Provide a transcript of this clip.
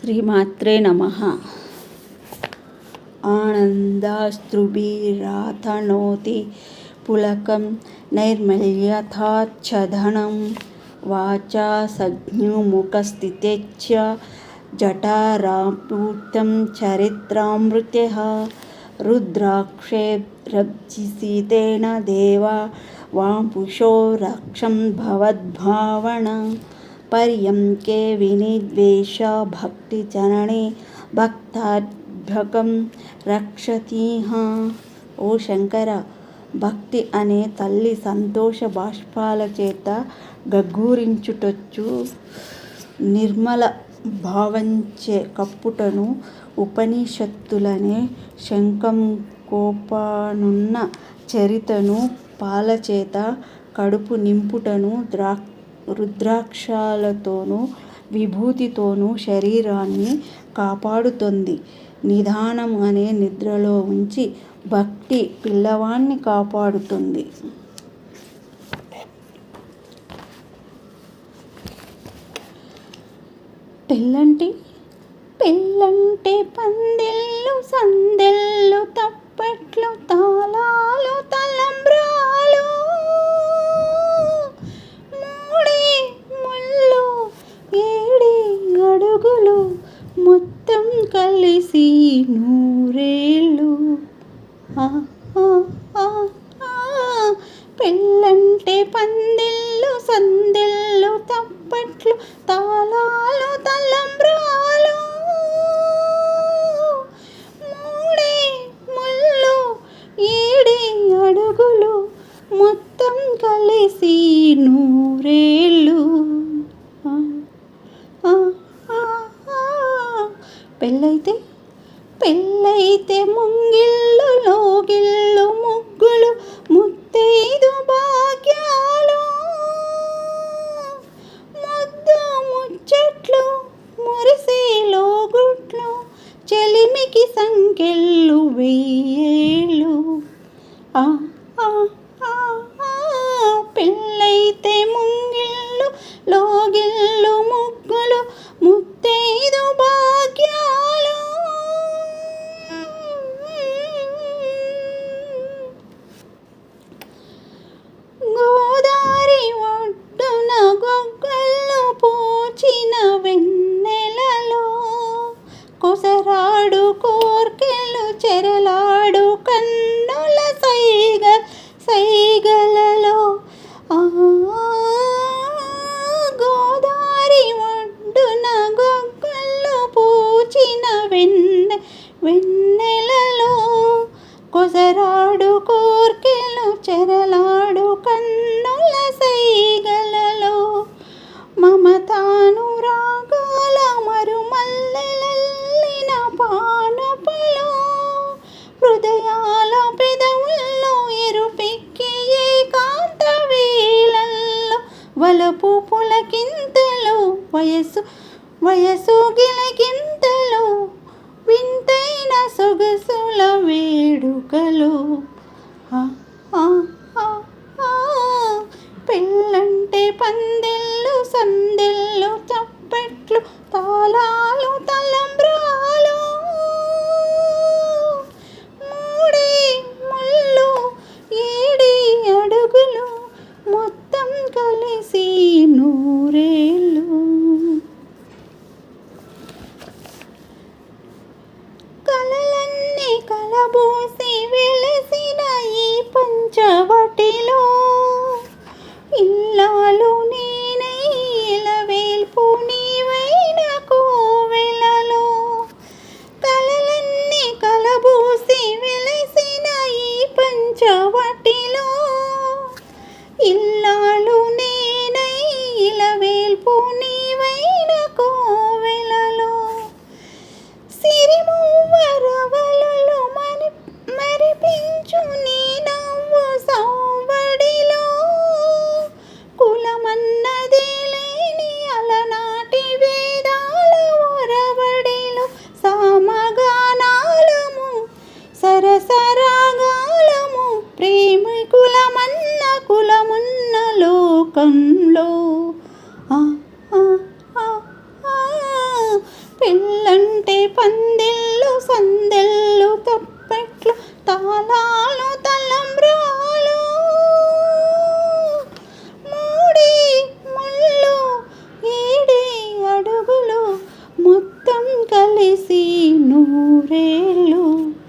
श्रीमात्रे नमः। आनन्दास्तृभिरातनोति पुलकं नैर्मल्यथाच्छदनं वाचा सज्ञमुखस्थिते च जटारापूतं रुद्राक्षे रुद्राक्षेरब्जिसीतेन देवा वां पुषो रक्षं भवद्भावना। పర్యంకే వినిద్వేష భక్తిచరణే భక్తాభ్యకం రక్షతీహ ఓ శంకర భక్తి అనే తల్లి సంతోష బాష్పాల చేత గగ్గూరించుటొచ్చు నిర్మల భావంచే కప్పుటను ఉపనిషత్తులనే శంఖంకోపనున్న చరితను పాలచేత కడుపు నింపుటను ద్రాక్ష రుద్రాక్షాలతోనూ విభూతితోనూ శరీరాన్ని కాపాడుతుంది. నిదానం అనే నిద్రలో ఉంచి భక్తి పిల్లవాణ్ణి కాపాడుతుంది. పెళ్ళంటి పెళ్ళంటే పందిళ్ళు సందెళ్ళు తప్పట్లు తాళాలు తలంబ్రాలు మొత్తం కలిసి నూరేళ్ళు. పెళ్ళంటే పందిళ్ళు సందిళ్ళు తప్పట్లు తాళాలు తలంబ్రాలు. మూడే ముళ్ళు ఏడే అడుగులు. మొత్తం కలిసి నూ పెళ్ళైతే పెళ్ళైతే ముంగిళ్ళు లోగిళ్ళు ముగ్గులు ముత్తైదు భాగ్యాలు. ముద్దు ముచ్చట్లు మురిసే లోగుట్లు చెలిమికి సంకెళ్ళు వెయ్యేళ్ళు. ఆ ఆ కుజరాడు కోర్కెలు చెరలాడు కన్నుల సైగలలో. మమతాను రాగాల మరుమల్లెలల్లిన పానపలో. హృదయాల పెదవుల్లో ఎరుపెక్కి ఏకాంత వేళల్లో వలపు పులకింతలు వయసు వయసు గిలకింతలు వింతైన సొగసుల వేడుకలు. సరసరాగాలము ప్రేమికులమన్న కులమున్న లోకంలో. పిల్లంటే ఆ, ఆ, పందిళ్ళు సందెళ్ళు తప్పెట్లు తాళాలు తలంబ్రాలు. మూడి ముళ్ళు ఏడి అడుగులు మొత్తం కలిసి నూరేళ్ళు.